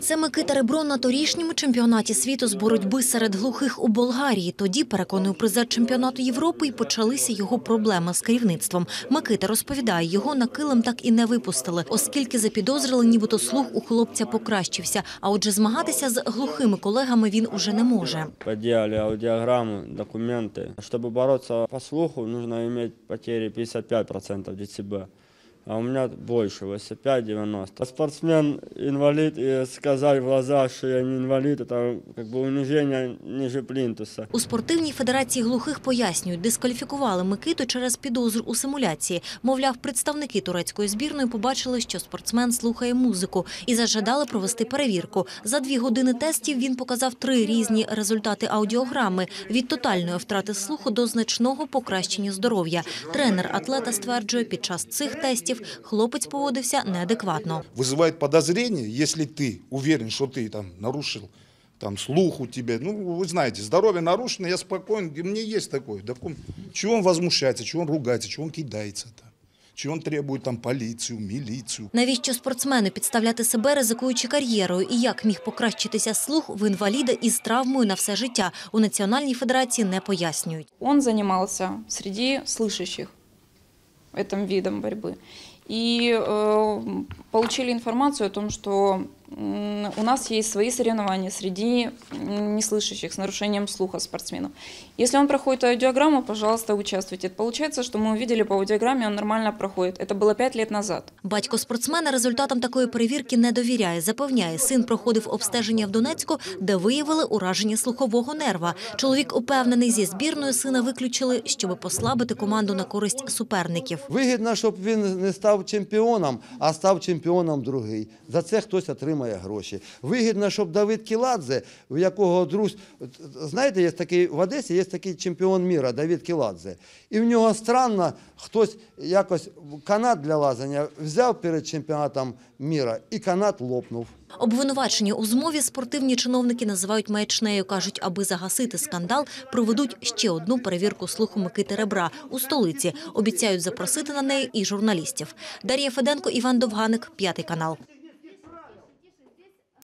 Це Микита Ребро на торішньому чемпіонаті світу з боротьби серед глухих у Болгарії. Тоді, переконує призер чемпіонату Європи, і почалися його проблеми з керівництвом. Микита розповідає, його на килим так і не випустили, оскільки запідозрили, нібито слух у хлопця покращився. А отже, змагатися з глухими колегами він уже не може. Поделали аудиограммы, документы. Чтобы бороться по слуху, нужно иметь потери 55% дБ. А у меня больше, 85-90. Спортсмен инвалид, и сказать в глаза, что я не инвалид, это как бы унижение ниже плинтуса. У спортивній федерації глухих пояснюють, дискваліфікували Микиту через підозру у симуляції. Мовляв, представники турецької збірної побачили, що спортсмен слухає музику і зажадали провести перевірку. За дві години тестів він показав три різні результати аудіограми – від тотальної втрати слуху до значного покращення здоров'я. Тренер атлета стверджує, під час цих тестів хлопець поводився неадекватно. вызывает подозрение, если ты уверен, что ты там нарушил там слух у тебя, ну, вы знаете, здоровье нарушено, я спокоен, и мне есть такое. Да, в ком- чего он возмущается, чего он ругается, чего он кидается-то, чего он требует там полицию, милицию. Навіщо спортсмену підставляти себе, ризикуючи кар'єрою? І як міг покращитися слух в інваліда із травмою на все життя? У Національній федерації не пояснюють. Он занимался среди слышащих этим видом борьбы И э, получили информацию о том, что м, у нас есть свои соревнования среди м, неслышащих с нарушением слуха спортсменов. Если он проходит аудиограмму, пожалуйста, участвуйте. Получается, что мы увидели по аудиограмме, он нормально проходит. Это было пять лет назад. Батько спортсмена результатам такої перевірки не довіряє. Запевняє, син проходив обстеження в Донецьку, де виявили ураження слухового нерва. Чоловік упевнений, зі збірною сина виключили, щоб послабити команду на користь суперників. Вигідно, щоб він не став чемпіоном, а став чемпіоном другий. За це хтось отримає гроші. Вигідно, щоб Давид Кіладзе, в якого друз... Знаєте, є такий в Одесі є такий чемпіон міра Давид Кіладзе. І в нього странно, хтось якось канат для лазання взяв перед чемпіонатом міра, і канат лопнув. Обвинувачення у змові спортивні чиновники називають маячнею. Кажуть, аби загасити скандал, проведуть ще одну перевірку слуху Микити Ребра у столиці. Обіцяють запросити на неї і журналістів. Дар'я Феденко, Іван Довганик, п'ятий канал.